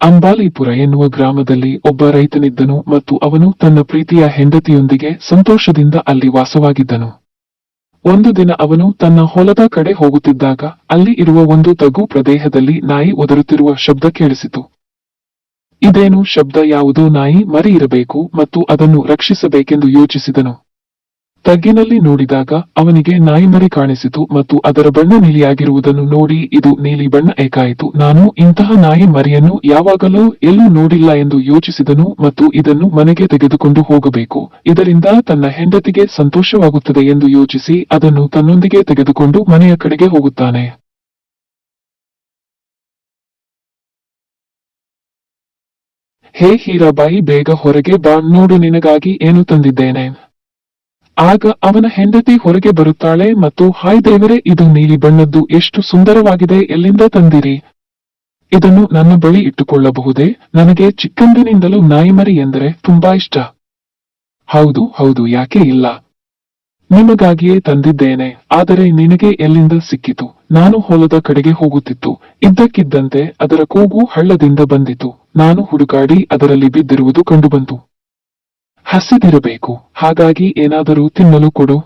ಅಂಬಾಲಿಪುರ ಎನ್ನುವ ಗ್ರಾಮದಲ್ಲಿ ಒಬ್ಬ ರೈತನಿದ್ದನು ಮತ್ತು ಅವನು ತನ್ನ ಪ್ರೀತಿಯ ಹೆಂಡತಿಯೊಂದಿಗೆ ಸಂತೋಷದಿಂದ ಅಲ್ಲಿ ವಾಸವಾಗಿದ್ದನು. ಒಂದು ದಿನ ಅವನು ತನ್ನ ಹೊಲದ ಕಡೆ ಹೋಗುತ್ತಿದ್ದಾಗ ಅಲ್ಲಿ ಇರುವ ಒಂದು ತಗ್ಗು ಪ್ರದೇಹದಲ್ಲಿ ನಾಯಿ ಒದರುತ್ತಿರುವ ಶಬ್ದ ಕೇಳಿಸಿತು. ಇದೇನು ಶಬ್ದ ಯಾವುದೋ ನಾಯಿ ಮರಿ ಇರಬೇಕು ಮತ್ತು ಅದನ್ನು ರಕ್ಷಿಸಬೇಕೆಂದು ಯೋಚಿಸಿದನು. ತಗ್ಗಿನಲ್ಲಿ ನೋಡಿದಾಗ ಅವನಿಗೆ ನಾಯಿ ಮರಿ ಕಾಣಿಸಿತು ಮತ್ತು ಅದರ ಬಣ್ಣ ನೀಲಿಯಾಗಿರುವುದನ್ನು ನೋಡಿ, ಇದು ನೀಲಿ ಬಣ್ಣ ಏಕಾಯಿತು. ನಾನು ಇಂತಹ ನಾಯಿ ಮರಿಯನ್ನು ಯಾವಾಗಲೂ ಎಲ್ಲೂ ನೋಡಿಲ್ಲ ಎಂದು ಯೋಚಿಸಿದನು ಮತ್ತು ಇದನ್ನು ಮನೆಗೆ ತೆಗೆದುಕೊಂಡು ಹೋಗಬೇಕು. ಇದರಿಂದ ತನ್ನ ಹೆಂಡತಿಗೆ ಸಂತೋಷವಾಗುತ್ತದೆ ಎಂದು ಯೋಚಿಸಿ ಅದನ್ನು ತನ್ನೊಂದಿಗೆ ತೆಗೆದುಕೊಂಡು ಮನೆಯ ಕಡೆಗೆ ಹೋಗುತ್ತಾನೆ. ಹೇ ಹೀರಾಬಾಯಿ, ಬೇಗ ಹೊರಗೆ ಬಾ, ನೋಡು, ನಿನಗಾಗಿ ಏನು ತಂದಿದ್ದೇನೆ. ಆಗ ಅವನ ಹೆಂಡತಿ ಹೊರಗೆ ಬರುತ್ತಾಳೆ ಮತ್ತು, ಹಾಯ್ ದೇವರೇ, ಇದು ನೀಲಿ ಬಣ್ಣದ್ದು ಎಷ್ಟು ಸುಂದರವಾಗಿದೆ, ಎಲ್ಲಿಂದ ತಂದಿರಿ? ಇದನ್ನು ನನ್ನ ಬಳಿ ಇಟ್ಟುಕೊಳ್ಳಬಹುದೇ? ನನಗೆ ಚಿಕ್ಕಂದಿನಿಂದಲೂ ನಾಯಿಮರಿ ಎಂದರೆ ತುಂಬಾ ಇಷ್ಟ. ಹೌದು ಹೌದು, ಯಾಕೆ ಇಲ್ಲ? ನಿಮಗಾಗಿಯೇ ತಂದಿದ್ದೇನೆ, ಆದರೆ ನಿನಗೆ ಎಲ್ಲಿಂದ ಸಿಕ್ಕಿತು? ನಾನು ಹೊಲದ ಕಡೆಗೆ ಹೋಗುತ್ತಿತ್ತು, ಇದ್ದಕ್ಕಿದ್ದಂತೆ ಅದರ ಕೂಗು ಹಳ್ಳದಿಂದ ಬಂದಿತು. ನಾನು ಹುಡುಕಾಡಿ ಅದರಲ್ಲಿ ಬಿದ್ದಿರುವುದು ಕಂಡುಬಂತು. ಹಸಿದಿರಬೇಕು. ಹಾಗಾಗಿ ಏನಾದರೂ ತಿನ್ನಲು ಕೊಡು.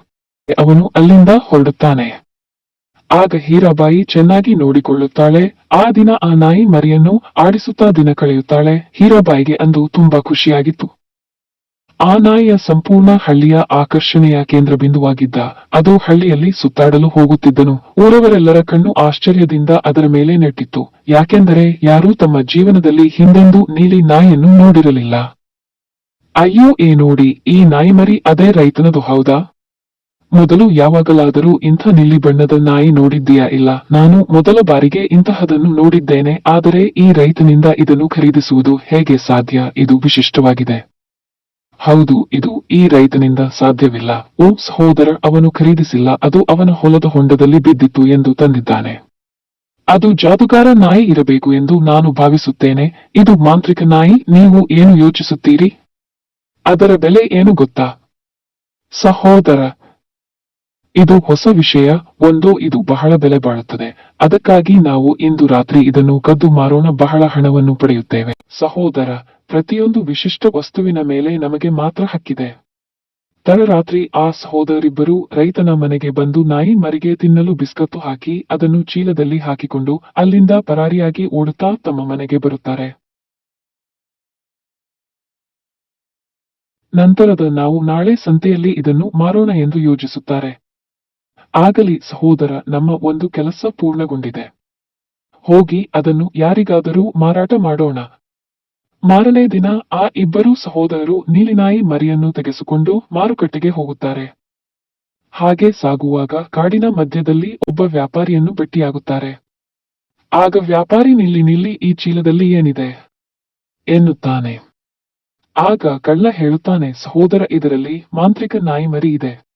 ಅವನು ಅಲ್ಲಿಂದ ಹೊರಡುತ್ತಾನೆ. ಆಗ ಹೀರಾಬಾಯಿ ಚೆನ್ನಾಗಿ ನೋಡಿಕೊಳ್ಳುತ್ತಾಳೆ. ಆ ದಿನ ಆ ನಾಯಿ ಮರಿಯನ್ನು ಆಡಿಸುತ್ತಾ ದಿನ ಕಳೆಯುತ್ತಾಳೆ. ಹೀರಾಬಾಯಿಗೆ ಅಂದು ತುಂಬಾ ಖುಷಿಯಾಗಿತ್ತು. ಆ ನಾಯಿಯ ಸಂಪೂರ್ಣ ಹಳ್ಳಿಯ ಆಕರ್ಷಣೆಯ ಕೇಂದ್ರ ಬಿಂದುವಾಗಿದ್ದ ಅದು ಹಳ್ಳಿಯಲ್ಲಿ ಸುತ್ತಾಡಲು ಹೋಗುತ್ತಿದ್ದನು. ಊರವರೆಲ್ಲರ ಕಣ್ಣು ಆಶ್ಚರ್ಯದಿಂದ ಅದರ ಮೇಲೆ ನೆಟ್ಟಿತ್ತು. ಯಾಕೆಂದರೆ ಯಾರೂ ತಮ್ಮ ಜೀವನದಲ್ಲಿ ಹಿಂದೆಂದೂ ನೀಲಿ ನಾಯಿಯನ್ನು ನೋಡಿರಲಿಲ್ಲ. ಅಯ್ಯೋ ಏ ನೋಡಿ, ಈ ನಾಯಿಮರಿ ಅದೇ ರೈತನದು ಹೌದಾ? ಮೊದಲು ಯಾವಾಗಲಾದರೂ ಇಂಥ ನೀಲಿ ಬಣ್ಣದ ನಾಯಿ ನೋಡಿದ್ದೀಯಾ ಇಲ್ಲ? ನಾನು ಮೊದಲ ಬಾರಿಗೆ ಇಂತಹದನ್ನು ನೋಡಿದ್ದೇನೆ, ಆದರೆ ಈ ರೈತನಿಂದ ಇದನ್ನು ಖರೀದಿಸುವುದು ಹೇಗೆ ಸಾಧ್ಯ? ಇದು ವಿಶಿಷ್ಟವಾಗಿದೆ. ಹೌದು, ಇದು ಈ ರೈತನಿಂದ ಸಾಧ್ಯವಿಲ್ಲ. ಓ ಸಹೋದರ, ಅವನು ಖರೀದಿಸಿಲ್ಲ, ಅದು ಅವನ ಹೊಲದ ಹೊಂಡದಲ್ಲಿ ಬಿದ್ದಿತ್ತು ಎಂದು ತಂದಿದ್ದಾನೆ. ಅದು ಜಾದುಗಾರ ನಾಯಿ ಇರಬೇಕು ಎಂದು ನಾನು ಭಾವಿಸುತ್ತೇನೆ. ಇದು ಮಾಂತ್ರಿಕ ನಾಯಿ, ನೀವು ಏನು ಯೋಚಿಸುತ್ತೀರಿ? ಅದರ ಬೆಲೆ ಏನು ಗೊತ್ತಾ? ಸಹೋದರ, ಇದು ಹೊಸ ವಿಷಯ, ಒಂದು ಇದು ಬಹಳ ಬೆಲೆ ಬಾಳುತ್ತದೆ. ಅದಕ್ಕಾಗಿ ನಾವು ಇಂದು ರಾತ್ರಿ ಇದನ್ನು ಕದ್ದು ಮಾರೋಣ, ಬಹಳ ಹಣವನ್ನು ಪಡೆಯುತ್ತೇವೆ. ಸಹೋದರ, ಪ್ರತಿಯೊಂದು ವಿಶಿಷ್ಟ ವಸ್ತುವಿನ ಮೇಲೆ ನಮಗೆ ಮಾತ್ರ ಹಕ್ಕಿದೆ. ತಡರಾತ್ರಿ ಆ ಸಹೋದರಿಬ್ಬರು ರೈತನ ಮನೆಗೆ ಬಂದು ನಾಯಿ ಮರಿಗೆ ತಿನ್ನಲು ಬಿಸ್ಕತ್ತು ಹಾಕಿ ಅದನ್ನು ಚೀಲದಲ್ಲಿ ಹಾಕಿಕೊಂಡು ಅಲ್ಲಿಂದ ಪರಾರಿಯಾಗಿ ಓಡುತ್ತಾ ತಮ್ಮ ಮನೆಗೆ ಬರುತ್ತಾರೆ. ನಂತರದ ನಾವು ನಾಳೆ ಸಂತೆಯಲ್ಲಿ ಇದನ್ನು ಮಾರೋಣ ಎಂದು ಯೋಜಿಸುತ್ತಾರೆ ಆಗಲಿ ಸಹೋದರ, ನಮ್ಮ ಒಂದು ಕೆಲಸ ಪೂರ್ಣಗೊಂಡಿದೆ. ಹೋಗಿ ಅದನ್ನು ಯಾರಿಗಾದರೂ ಮಾರಾಟ ಮಾಡೋಣ. ಮಾರನೇ ದಿನ ಆ ಇಬ್ಬರು ಸಹೋದರರು ನೀಲಿನಾಯಿ ಮರಿಯನ್ನು ತೆಗೆಸಿಕೊಂಡು ಮಾರುಕಟ್ಟೆಗೆ ಹೋಗುತ್ತಾರೆ. ಹಾಗೆ ಸಾಗುವಾಗ ಕಾಡಿನ ಮಧ್ಯದಲ್ಲಿ ಒಬ್ಬ ವ್ಯಾಪಾರಿಯನ್ನು ಭೇಟಿಯಾಗುತ್ತಾರೆ. ಆಗ ವ್ಯಾಪಾರಿ ನಿಲ್ಲಿ ನಿಲ್ಲಿ ಈ ಚೀಲದಲ್ಲಿ ಏನಿದೆ? ಎನ್ನುತ್ತಾನೆ. ಆಗ ಕಳ್ಳ ಹೇಳುತ್ತಾನೆ, ಸಹೋದರ, ಇದರಲ್ಲಿ ಮಾಂತ್ರಿಕ ನಾಯಿ ಮರಿ ಇದೆ.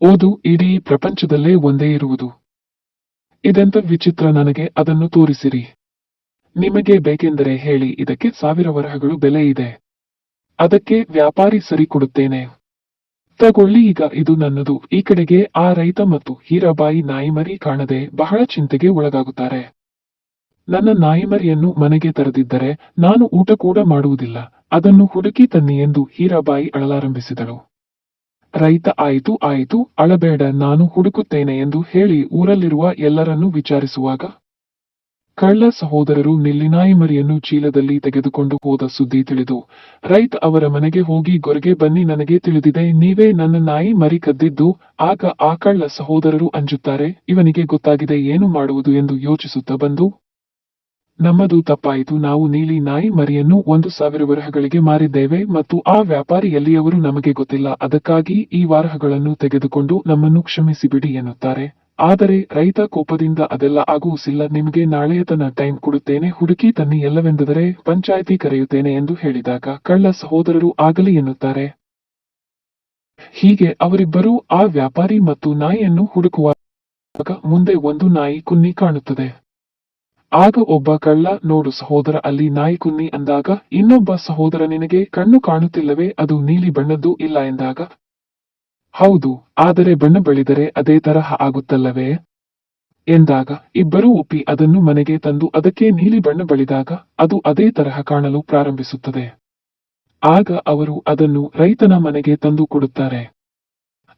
ಓದು, ಇಡೀ ಪ್ರಪಂಚದಲ್ಲೇ ಒಂದೇ ಇರುವುದು. ಇದೆಂತ ವಿಚಿತ್ರ ನನಗೆ ಅದನ್ನು ತೋರಿಸಿರಿ. ನಿಮಗೆ ಬೇಕೆಂದರೆ ಹೇಳಿ, ಇದಕ್ಕೆ ಸಾವಿರ ವರಹಗಳು ಬೆಲೆ ಇದೆ. ಅದಕ್ಕೆ ವ್ಯಾಪಾರಿ ಸರಿ ಕೊಡುತ್ತೇನೆ. ತಗೊಳ್ಳಿ, ಈಗ ಇದು ನನ್ನದು. ಈ ಕಡೆಗೆ ಆ ರೈತ ಮತ್ತು ಹೀರಾಬಾಯಿ ನಾಯಿಮರಿ ಕಾಣದೆ ಬಹಳ ಚಿಂತೆಗೆ ಒಳಗಾಗುತ್ತಾರೆ. ನನ್ನ ನಾಯಿಮರಿಯನ್ನು ಮನೆಗೆ ತರದಿದ್ದರೆ ನಾನು ಊಟ ಕೂಡ ಮಾಡುವುದಿಲ್ಲ. ಅದನ್ನು ಹುಡುಕಿ ತನ್ನಿ ಎಂದು ಹೀರಾಬಾಯಿ ಅಳಲಾರಂಭಿಸಿದಳು. ರೈತ, ಆಯಿತು ಆಯಿತು, ಅಳಬೇಡ, ನಾನು ಹುಡುಕುತ್ತೇನೆ ಎಂದು ಹೇಳಿ ಊರಲ್ಲಿರುವ ಎಲ್ಲರನ್ನೂ ವಿಚಾರಿಸುವಾಗ ಕಳ್ಳ ಸಹೋದರರು ನಿಲ್ಲಿನಾಯಿ ಮರಿಯನ್ನು ಚೀಲದಲ್ಲಿ ತೆಗೆದುಕೊಂಡು ಹೋದ ಸುದ್ದಿ ತಿಳಿದು, ರೈತ ಅವರ ಮನೆಗೆ ಹೋಗಿ ಗೊರಗೆ ಬನ್ನಿ, ನನಗೆ ತಿಳಿದಿದೆ, ನೀವೇ ನನ್ನ ನಾಯಿ ಮರಿ ಕದ್ದಿದ್ದು, ಆಗ ಆ ಕಳ್ಳ ಸಹೋದರರು ಅಂಜುತ್ತಾರೆ, ಇವನಿಗೆ ಗೊತ್ತಾಗಿದೆ ಏನು ಮಾಡುವುದು ಎಂದು ಯೋಚಿಸುತ್ತಾ ಬಂದು ನಮ್ಮದು ತಪ್ಪಾಯಿತು. ನಾವು ನೀಲಿ ನಾಯಿ ಮರಿಯನ್ನು ಒಂದು ಸಾವಿರ ವರಹಗಳಿಗೆ ಮಾರಿದ್ದೇವೆ ಮತ್ತು ಆ ವ್ಯಾಪಾರಿ ಎಲ್ಲಿಯವರು ನಮಗೆ ಗೊತ್ತಿಲ್ಲ. ಅದಕ್ಕಾಗಿ ಈ ವಾರಹಗಳನ್ನು ತೆಗೆದುಕೊಂಡು ನಮ್ಮನ್ನು ಕ್ಷಮಿಸಿಬಿಡಿ ಎನ್ನುತ್ತಾರೆ. ಆದರೆ ರೈತ ಕೋಪದಿಂದ ಅದೆಲ್ಲ ಆಗುವುದಿಲ್ಲ ನಿಮಗೆ ನಾಳೆಯ ತನ್ನ ಟೈಮ್ ಕೊಡುತ್ತೇನೆ. ಹುಡುಕಿ ತನ್ನಿ ಎಲ್ಲವೆಂದರೆ ಪಂಚಾಯಿತಿ ಕರೆಯುತ್ತೇನೆ ಎಂದು ಹೇಳಿದಾಗ ಕಳ್ಳ ಸಹೋದರರು ಆಗಲಿ ಎನ್ನುತ್ತಾರೆ. ಹೀಗೆ ಅವರಿಬ್ಬರೂ ಆ ವ್ಯಾಪಾರಿ ಮತ್ತು ನಾಯಿಯನ್ನು ಹುಡುಕುವಾಗ ಮುಂದೆ ಒಂದು ನಾಯಿ ಕುನ್ನಿ ಕಾಣುತ್ತದೆ. ಆಗ ಒಬ್ಬ ಕಳ್ಳ ನೋಡು ಸಹೋದರ, ಅಲ್ಲಿ ನಾಯಿ ಕುನ್ನಿ ಅಂದಾಗ, ಇನ್ನೊಬ್ಬ ಸಹೋದರ ನಿನಗೆ ಕಣ್ಣು ಕಾಣುತ್ತಿಲ್ಲವೇ, ಅದು ನೀಲಿ ಬಣ್ಣದ್ದು ಇಲ್ಲ ಎಂದಾಗ. ಹೌದು, ಆದರೆ ಬಣ್ಣ ಬೆಳೆದರೆ ಅದೇ ತರಹ ಆಗುತ್ತಲ್ಲವೇ? ಎಂದಾಗ, ಇಬ್ಬರು ಒಪ್ಪಿ ಅದನ್ನು ಮನೆಗೆ ತಂದು ಅದಕ್ಕೆ ನೀಲಿ ಬಣ್ಣ ಬಳಿದಾಗ, ಅದು ಅದೇ ತರಹ ಕಾಣಲು ಪ್ರಾರಂಭಿಸುತ್ತದೆ. ಆಗ ಅವರು ಅದನ್ನು ರೈತನ ಮನೆಗೆ ತಂದು ಕೊಡುತ್ತಾರೆ.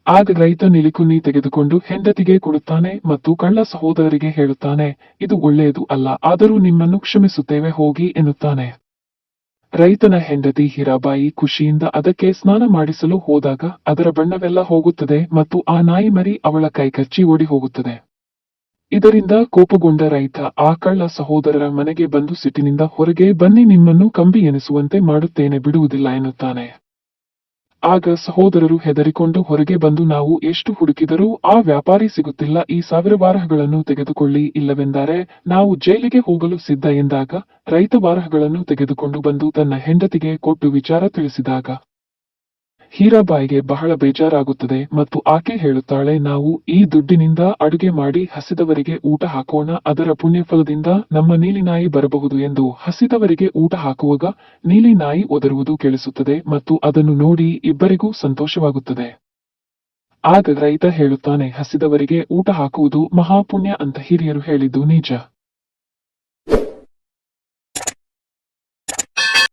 ಆಗ ರೈತ ನಿಲಿಕುನ್ನಿ ತೆಗೆದುಕೊಂಡು ಹೆಂಡತಿಗೆ ಕೊಡುತ್ತಾನೆ ಮತ್ತು ಕಳ್ಳ ಸಹೋದರರಿಗೆ ಹೇಳುತ್ತಾನೆ, ಇದು ಒಳ್ಳೆಯದು ಅಲ್ಲ, ಆದರೂ ನಿಮ್ಮನ್ನು ಕ್ಷಮಿಸುತ್ತೇವೆ, ಹೋಗಿ, ಎನ್ನುತ್ತಾನೆ. ರೈತನ ಹೆಂಡತಿ ಹೀರಾಬಾಯಿ ಖುಷಿಯಿಂದ ಅದಕ್ಕೆ ಸ್ನಾನ ಮಾಡಿಸಲು ಹೋದಾಗ ಅದರ ಬಣ್ಣವೆಲ್ಲ ಹೋಗುತ್ತದೆ ಮತ್ತು ಆ ನಾಯಿ ಮರಿ ಅವಳ ಕೈಕಚ್ಚಿ ಓಡಿ ಹೋಗುತ್ತದೆ ಇದರಿಂದ ಕೋಪಗೊಂಡ ರೈತ ಆ ಕಳ್ಳ ಸಹೋದರರ ಮನೆಗೆ ಬಂದು ಸಿಟ್ಟಿನಿಂದ ಹೊರಗೆ, ಬನ್ನಿ ನಿಮ್ಮನ್ನು ಕಂಬಿ ಎನಿಸುವಂತೆ ಮಾಡುತ್ತೇನೆ, ಬಿಡುವುದಿಲ್ಲ, ಎನ್ನುತ್ತಾನೆ. ಆಗ ಸಹೋದರರು ಹೆದರಿಕೊಂಡು ಹೊರಗೆ ಬಂದು ನಾವು ಎಷ್ಟು ಹುಡುಕಿದರೂ ಆ ವ್ಯಾಪಾರಿ ಸಿಗುತ್ತಿಲ್ಲ, ಈ ಸಾವಿರ ಬಾರಹಗಳನ್ನು ತೆಗೆದುಕೊಳ್ಳಿ, ಇಲ್ಲವೆಂದರೆ ನಾವು ಜೈಲಿಗೆ ಹೋಗಲು ಸಿದ್ಧ ಎಂದಾಗ ರೈತ ಬಾರಹಗಳನ್ನು ತೆಗೆದುಕೊಂಡು ಬಂದು ತನ್ನ ಹೆಂಡತಿಗೆ ಕೊಟ್ಟು ವಿಚಾರ ತಿಳಿಸಿದಾಗ ಹೀರಾಬಾಯಿಗೆ ಬಹಳ ಬೇಜಾರಾಗುತ್ತದೆ ಮತ್ತು ಆಕೆ ಹೇಳುತ್ತಾಳೆ, ನಾವು ಈ ದುಡ್ಡಿನಿಂದ ಅಡುಗೆ ಮಾಡಿ ಹಸಿದವರಿಗೆ ಊಟ ಹಾಕೋಣ, ಅದರ ಪುಣ್ಯಫಲದಿಂದ ನಮ್ಮ ನೀಲಿ ನಾಯಿ ಬರಬಹುದು ಎಂದು ಹಸಿದವರಿಗೆ ಊಟ ಹಾಕುವಾಗ ನೀಲಿ ನಾಯಿ ಒದರುವುದು ಕೇಳಿಸುತ್ತದೆ ಮತ್ತು ಅದನ್ನು ನೋಡಿ ಇಬ್ಬರಿಗೂ ಸಂತೋಷವಾಗುತ್ತದೆ. ಆಗ ರೈತ ಹೇಳುತ್ತಾನೆ, ಹಸಿದವರಿಗೆ ಊಟ ಹಾಕುವುದು ಮಹಾಪುಣ್ಯ ಅಂತ ಹಿರಿಯರು ಹೇಳಿದ್ದು ನಿಜ.